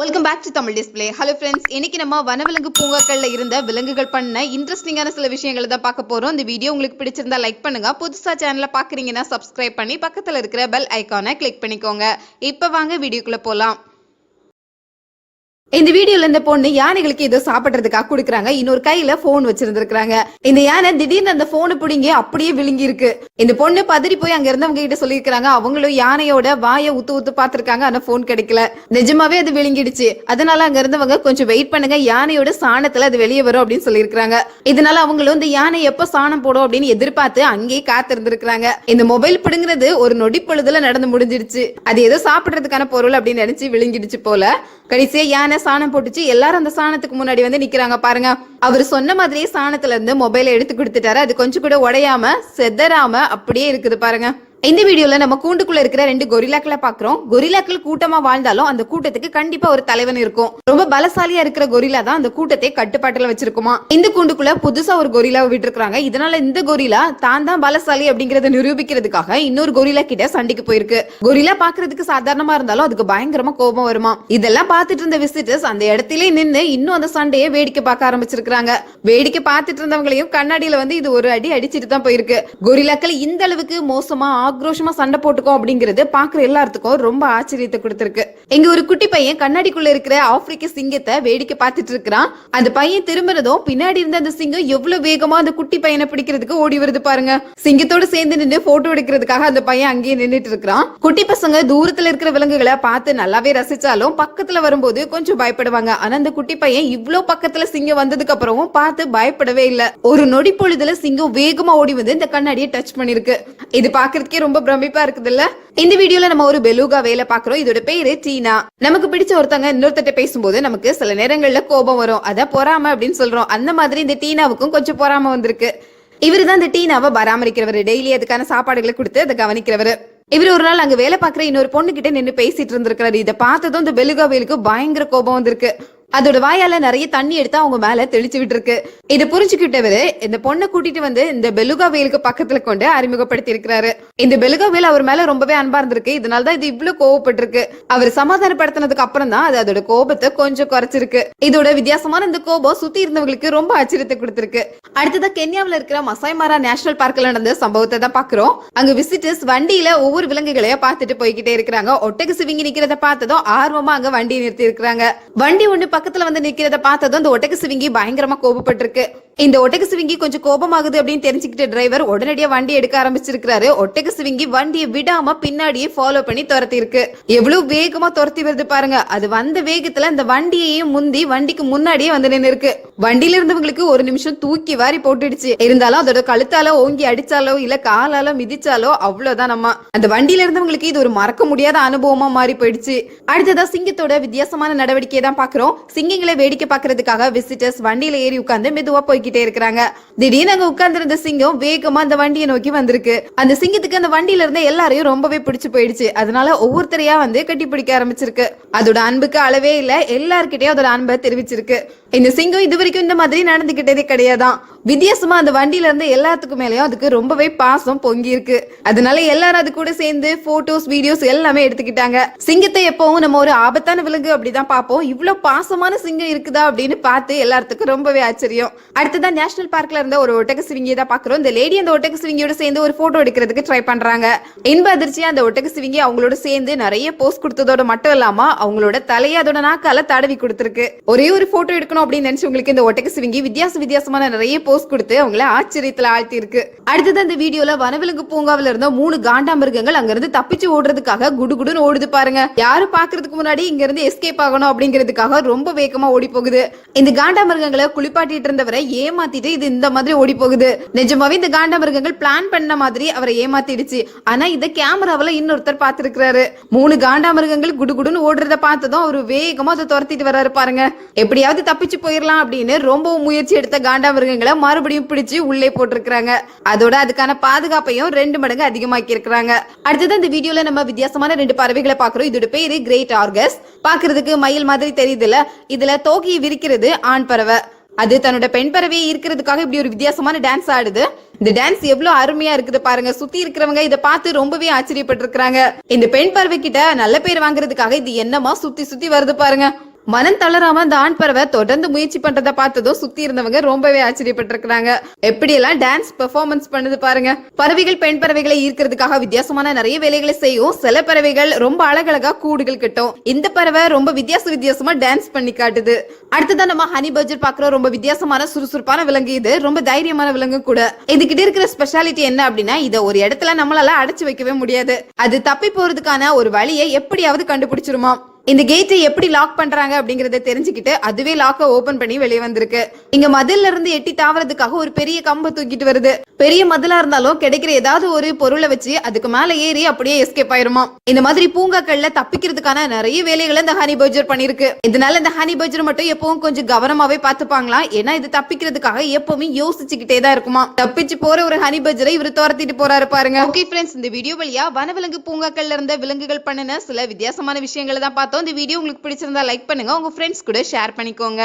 Welcome back to Tamil display hello friends இன்னைக்கு நம்ம வனவிலங்கு பூங்காக்கள்ல இருந்த விலங்குகள் பண்ண இன்ட்ரெஸ்டிங்கான சில விஷயங்களை தான் பார்க்க போறோம். இந்த வீடியோ உங்களுக்கு பிடிச்சிருந்தா லைக் பண்ணுங்க. புதுசா சேனலை பாக்குறீங்கன்னா சப்ஸ்கிரைப் பண்ணி பக்கத்துல இருக்கிற பெல் ஐகானை கிளிக் பண்ணிக்கோங்க. இப்போ வாங்க வீடியோக்குள்ள போலாம். இந்த வீடியோல இந்த பொண்ணு யானைகளுக்கு ஏதோ சாப்பிடுறதுக்காக கொடுக்குறாங்க. இன்னொரு கையில போன் வச்சிருந்திருக்காங்க இந்த யானை திடீர்னு அந்த போனை பிடிங்கி அப்படியே விழுங்கி இருக்கு இந்த பொண்ணு பதறி போய் அங்க இருந்தவங்க கிட்ட சொல்லியிருக்காங்க அவங்களும் யானையோட வாயை உத்து உத்து பாத்திருக்காங்க ஆனா போன் கிடைக்கல. நிஜமாவே அது விழுங்கிடுச்சு. அதனால அங்க இருந்தவங்க கொஞ்சம் வெயிட் பண்ணுங்க. யானையோட சாணத்துல அது வெளியே வரும் அப்படின்னு சொல்லியிருக்காங்க இதனால அவங்களும் இந்த யானை எப்ப சாணம் போடும் அப்படின்னு எதிர்பார்த்து அங்கேயே காத்திருந்திருக்காங்க இந்த மொபைல் பிடுங்கிறது ஒரு நொடி பொழுதுல நடந்து முடிஞ்சிடுச்சு. அது ஏதோ சாப்பிடுறதுக்கான பொருள் அப்படின்னு நினைச்சு விழுங்கிடுச்சு போல. கடைசியா யானை சாணம் போட்டுச்சு. எல்லாரும் அந்த சாணத்துக்கு முன்னாடி வந்து நிக்கிறாங்க. பாருங்க அவர் சொன்ன மாதிரியே சாணத்துல இருந்து மொபைலை எடுத்து கொடுத்துட்டாரு. அது கொஞ்சம் கூட உடையாம செதறாம அப்படியே இருக்குது பாருங்க. இந்த வீடியோல நம்ம கூண்டுக்குள்ள இருக்கிற ரெண்டு கொரிலாக்களை பாக்குறோம். கொரிலாக்கள் கூட்டமா வாழ்ந்தாலும் அந்த கூட்டத்துக்கு கண்டிப்பா ஒரு தலைவன் இருக்கும். ரொம்ப பலசாலியா இருக்கிற கொரிலா தான் அந்த கூட்டத்தை கட்டுப்பாட்டுல வச்சிருக்குமா? இந்த கூண்டுக்குள்ள புதுசா ஒரு கொரிலாவை விட்டுருக்காங்க இதனால இந்த கொரிலா தான் தான் பலசாலி அப்படிங்கறத நிரூபிக்கிறதுக்காக இன்னொரு கொரிலா கிட்ட சண்டைக்கு போயிருக்கு. கொரிலா பாக்குறதுக்கு சாதாரணமா இருந்தாலும் அதுக்கு பயங்கரமா கோபம் வருமா? இதெல்லாம் பாத்துட்டு இருந்த விசிட்டர்ஸ் அந்த இடத்திலே நின்னு இன்னும் அந்த சண்டையை வேடிக்கை பார்க்க ஆரம்பிச்சிருக்காங்க வேடிக்கை பார்த்துட்டு இருந்தவங்களையும் கண்ணாடியில வந்து இது ஒரு அடி அடிச்சிட்டு தான் போயிருக்கு. கொரிலாக்கள் இந்த அளவுக்கு மோசமா ஆக்ரோஷமா சண்டை போட்டுக்கோ அப்படிங்கிறது பாக்குற எல்லாத்துக்கும் ரொம்ப ஆச்சரியத்தை கொடுத்திருக்கு. இங்க ஒரு குட்டி பையன் கண்ணாடிக்குள்ள இருக்கிற ஆப்பிரிக்க சிங்கத்தை வேடிக்கை பார்த்துட்டு இருக்கிறான். அந்த பையன் திரும்புறதும் பின்னாடி இருந்த அந்த சிங்கம் எவ்வளவு வேகமா அந்த குட்டி பையனை பிடிக்கிறதுக்கு ஓடி வருது பாருங்க. சிங்கத்தோட சேர்ந்து நின்று போட்டோ எடுக்கிறதுக்காக அந்த பையன் அங்கேயே நின்றுட்டு இருக்கிறான். குட்டி பசங்க தூரத்துல இருக்கிற விலங்குகளை பார்த்து நல்லாவே ரசிச்சாலும் பக்கத்துல வரும்போது கொஞ்சம் பயப்படுவாங்க. ஆனா அந்த குட்டி பையன் இவ்ளோ பக்கத்துல சிங்கம் வந்ததுக்கு அப்புறமும் பார்த்து பயப்படவே இல்ல. ஒரு நொடி பொழுதுல சிங்கம் வேகமா ஓடி வந்து இந்த கண்ணாடியை டச் பண்ணிருக்கு. இது பாக்குறதுக்கே ரொம்ப பிரமிப்பா இருக்குதுல்ல? இந்த வீடியோல நம்ம ஒரு பெலுகா வேலை பாக்குறோம் இதோட பேரு டீனா. நமக்கு பிடிச்ச ஒருத்தங்க இன்னொருத்தட்ட பேசும்போது நமக்கு சில நேரங்கள்ல கோபம் வரும். அத பொறாம அப்படின்னு சொல்றோம். அந்த மாதிரி இந்த டீனாவுக்கும் கொஞ்சம் பொறாம வந்திருக்கு. இவரு தான் இந்த டீனாவை பராமரிக்கிறவர். டெய்லி அதுக்கான சாப்பாடுகளை கொடுத்து அதை கவனிக்கிறவர். இவர் ஒரு நாள் அங்க வேலை பாக்குற இன்னொரு பொண்ணு கிட்ட நின்னு பேசிட்டு இருந்திருக்கிறாரு. இதை பார்த்ததும் இந்த பெலுகா வேலுக்கு பயங்கர கோபம் வந்திருக்கு. அதோட வாயால நிறைய தண்ணி எடுத்து அவங்க மேல தெளிச்சு விட்டுருக்கு. இதை புரிஞ்சுக்கிட்டவரு இந்த பொண்ணை கூட்டிட்டு வந்து இந்த பெலுகா வெயிலுக்கு பக்கத்துல கொண்டு அறிமுகப்படுத்தி இருக்கிறாரு இந்த பெலுகா வெயில் அவர் மேல ரொம்பவே அன்பா இருந்திருக்கு. இதனாலதான் இது இவ்வளவு கோவப்பட்டிருக்கு. அவர் சமாதானப்படுத்தினதுக்கு அப்புறம் தான் அது அதோட கோபத்தை கொஞ்சம் குறைச்சிருக்கு. இதோட வித்தியாசமான இந்த கோபம் சுத்தி இருந்தவங்களுக்கு ரொம்ப ஆச்சரியத்தை கொடுத்திருக்கு. அடுத்ததா கென்யாவுல இருக்கிற மசாய்மாரா நேஷனல் பார்க்ல நடந்த சம்பவத்தை தான் பாக்குறோம். அங்க விசிட்டர்ஸ் வண்டியில ஒவ்வொரு விலங்குகளையும் பார்த்துட்டு போய்கிட்டே இருக்கிறாங்க. ஒட்டக சிவிங்கி நிக்கிறத பார்த்ததும் ஆர்வமா அங்க வண்டி நிறுத்தி இருக்கிறாங்க வண்டி ஒண்ணு பக்கத்துல வந்து நிக்கிறத பார்த்ததும் அந்த ஒட்டக சிவிங்கி பயங்கரமா கோபப்பட்டிருக்கு. இந்த ஒட்டக சிவிங்கி கொஞ்சம் கோபமாகுது அப்படின்னு தெரிஞ்சுக்கிட்ட டிரைவர் உடனடியா வண்டி எடுக்க ஆரம்பிச்சிருக்காரு ஒட்டக சிவிங்கி வண்டியை விடாம பின்னாடியே ஃபாலோ பண்ணி துரத்தி இருக்கு எவ்வளவு வேகமா துரத்தி வருது பாருங்க. அது வந்த வேகத்துல அந்த வண்டியையும் முந்தி வண்டிக்கு முன்னாடியே வந்து நின்னு இருக்கு வண்டியில இருந்தவங்களுக்கு ஒரு நிமிஷம் தூக்கி வாரி போட்டுடுச்சு. இருந்தாலும் அதோட கழுத்தால ஓங்கி அடிச்சாலோ இல்ல காலால மிதிச்சாலோ அவ்வளவுதான் நம்ம. அந்த வண்டியில இருந்தவங்களுக்கு இது ஒரு மறக்க முடியாத அனுபவமா மாறி போயிடுச்சு. அடுத்ததா சிங்கத்தோட வித்தியாசமான நடவடிக்கையை தான் பாக்குறோம் சிங்கங்களை வேடிக்கை பாக்குறதுக்காக விசிட்டர்ஸ் வண்டியில ஏறி உட்கார்ந்து மெதுவா போய்கிட்டே இருக்கிறாங்க. திடீர்னு அங்க உட்கார்ந்திருந்த சிங்கம் வேகமா அந்த வண்டியை நோக்கி வந்திருக்கு. அந்த சிங்கத்துக்கு அந்த வண்டியில இருந்த எல்லாரையும் ரொம்பவே பிடிச்சு போயிடுச்சு. அதனால ஒவ்வொருத்தரையா வந்து கட்டி பிடிக்க ஆரம்பிச்சிருக்கு. அதோட அன்புக்கு அளவே இல்ல. எல்லார்கிட்டயும் அதோட அன்பை தெரிவிச்சிருக்கு. இந்த சிங்கம் இதுவரை வரைக்கும் இந்த மாதிரி நடந்துகிட்டதே கிடையாதான். வித்தியாசமா அந்த வண்டியில இருந்து எல்லாத்துக்கும் மேலயும் அதுக்கு ரொம்பவே பாசம் பொங்கி இருக்கு. அதனால எல்லாரும் அது கூட சேர்ந்து போட்டோஸ் வீடியோஸ் எல்லாமே எடுத்துக்கிட்டாங்க. சிங்கத்தை எப்பவும் நம்ம ஒரு ஆபத்தான விலங்கு அப்படிதான் பார்ப்போம். இவ்வளவு பாசமான சிங்கம் இருக்குதா அப்படின்னு பார்த்து எல்லாத்துக்கும் ரொம்பவே ஆச்சரியம். அடுத்ததான் நேஷனல் பார்க்ல இருந்த ஒரு ஒட்டக சிவிங்கியை தான் பாக்குறோம் இந்த லேடி அந்த ஒட்டக சிவிங்கியோட சேர்ந்து ஒரு போட்டோ எடுக்கிறதுக்கு ட்ரை பண்றாங்க. இன்ப அதிர்ச்சியா அந்த ஒட்டக சிவிங்கி அவங்களோட சேர்ந்து நிறைய போஸ்ட் கொடுத்ததோட மட்டும் இல்லாம அவங்களோட தலையை அதோட நாக்கால தடவி கொடுத்திருக்கு. ஒரே ஒரு போட்டோ எடுக்கணும் அப்படின்னு நினைச்சு உங்களுக்கு நினைச்சவங்களுக்கு இந்த ஒட்டக சிவிங்கி வித்தியாச வித்தியாசமான நிறைய போஸ்ட் கொடுத்து அவங்கள ஆச்சரியத்துல ஆழ்த்தி இருக்கு அடுத்தது அந்த வீடியோல வனவிலங்கு பூங்காவில இருந்த மூணு காண்டாமிருகங்கள் அங்க இருந்து தப்பிச்சு ஓடுறதுக்காக குடுகுடுன்னு ஓடுது பாருங்க. யாரும் பாக்குறதுக்கு முன்னாடி இங்க இருந்து எஸ்கேப் ஆகணும் அப்படிங்கிறதுக்காக ரொம்ப வேகமா ஓடி போகுது இந்த காண்டாமிருகங்களை குளிப்பாட்டிட்டு இருந்தவரை ஏமாத்திட்டு இது இந்த மாதிரி ஓடி போகுது நிஜமாவே இந்த காண்டாமிருகங்கள் பிளான் பண்ண மாதிரி அவரை ஏமாத்திடுச்சு. ஆனா இத கேமராவில இன்னொருத்தர் பாத்துருக்காரு மூணு காண்டாமிருகங்கள் குடுகுடுன்னு ஓடுறத பார்த்ததும் அவர் வேகமா அதை துரத்திட்டு வர்றாரு பாருங்க. எப்படியாவது தப்பிச்சு போயிடலாம் அப்படின்னு ரொம்பவும் முயற்சி எடுத்த காண்டாமிருகங்களை மறுபடியும் பிடிச்சு உள்ளே போட்டிருக்கிறாங்க. அதோட அதுக்கான பாதுகாப்பையும் ரெண்டு மடங்கு அதிகமாக்கி இருக்கிறாங்க அடுத்தது இந்த வீடியோல நம்ம வித்தியாசமான ரெண்டு பறவைகளை பாக்குறோம் இதோட பேரு கிரேட் ஆர்கஸ் பாக்குறதுக்கு மயில் மாதிரி தெரியுதுல இதுல தோகையை விரிக்கிறது ஆண் பறவை. அது தன்னோட பெண் பறவையை இருக்கிறதுக்காக இப்படி ஒரு வித்தியாசமான டான்ஸ் ஆடுது. இந்த டான்ஸ் எவ்வளவு அருமையா இருக்குது பாருங்க. சுத்தி இருக்கிறவங்க இதை பார்த்து ரொம்பவே ஆச்சரியப்பட்டிருக்கிறாங்க. இந்த பெண் பறவை கிட்ட நல்ல பேர் வாங்குறதுக்காக இது என்னமா சுத்தி சுத்தி வருது பாருங்க. மனம் தளராம அந்த ஆண் பறவை தொடர்ந்து முயற்சி பண்றதை பார்த்ததும் சுத்தி இருந்தவங்க ரொம்பவே ஆச்சரியப்பட்டிருக்கிறாங்க. எப்படி எல்லாம் டான்ஸ் பெர்ஃபார்மன்ஸ் பண்ணுது பாருங்க. பறவைகள் பெண் பறவைகளை ஈர்க்கிறதுக்காக வித்தியாசமான நிறைய வேலைகளை செய்யும் சில பறவைகள் ரொம்ப அழகழகா கூடுகள் கட்டும். இந்த பறவை ரொம்ப வித்தியாச வித்தியாசமா டான்ஸ் பண்ணி காட்டுது. அடுத்ததான் நம்ம ஹனி பர்ஜர் பாக்குறோம் ரொம்ப வித்தியாசமான சுறுசுறுப்பான விலங்கு இது. ரொம்ப தைரியமான விலங்கு கூட. இதுகிட்ட இருக்கிற ஸ்பெஷாலிட்டி என்ன அப்படின்னா இதை ஒரு இடத்துல நம்மளால அடைச்சு வைக்கவே முடியாது. அது தப்பி போறதுக்கான ஒரு வழியை எப்படியாவது கண்டுபிடிச்சிருமா இந்த கேட்டை எப்படி லாக் பண்றாங்க அப்படிங்கறத தெரிஞ்சுக்கிட்டு அதுவே லாக்க ஓபன் பண்ணி வெளியே வந்திருக்கு. இங்க மதில்ல இருந்து எட்டி தாவறதுக்காக ஒரு பெரிய கம்பை தூக்கிட்டு வருது. பெரிய மதிலா இருந்தாலும் கிடைக்கிற ஏதாவது ஒரு பொருளை வச்சு அதுக்கு மேல ஏறி அப்படியே எஸ்கேப் ஆயிருமா? இந்த மாதிரி பூங்காக்கள்ல தப்பிக்கிறதுக்கான நிறைய வேலைகளை இந்த ஹனி பர்ஜர் பண்ணிருக்கு இதனால இந்த ஹனி பர்ஜர் மட்டும் எப்பவும் கொஞ்சம் கவனமாவே பாத்துப்பாங்களாம் ஏன்னா இது தப்பிக்கிறதுக்காக எப்பவுமே யோசிச்சுக்கிட்டே தான் இருக்குமா? தப்பிச்சு போற ஒரு ஹனி பர்ஜரை இவர் துரத்திட்டு போறாரு பாருங்க. ஓகே ஃப்ரெண்ட்ஸ் இந்த வீடியோ வழியா வனவிலங்கு பூங்காக்கள்ல இருந்த விலங்குகள் பண்ணின சில வித்தியாசமான விஷயங்களை தான் பார்த்தோம். இந்த வீடியோ உங்களுக்கு பிடிச்சிருந்தா லைக் பண்ணுங்க. உங்க ஃப்ரெண்ட்ஸ் கூட ஷேர் பண்ணிக்கோங்க.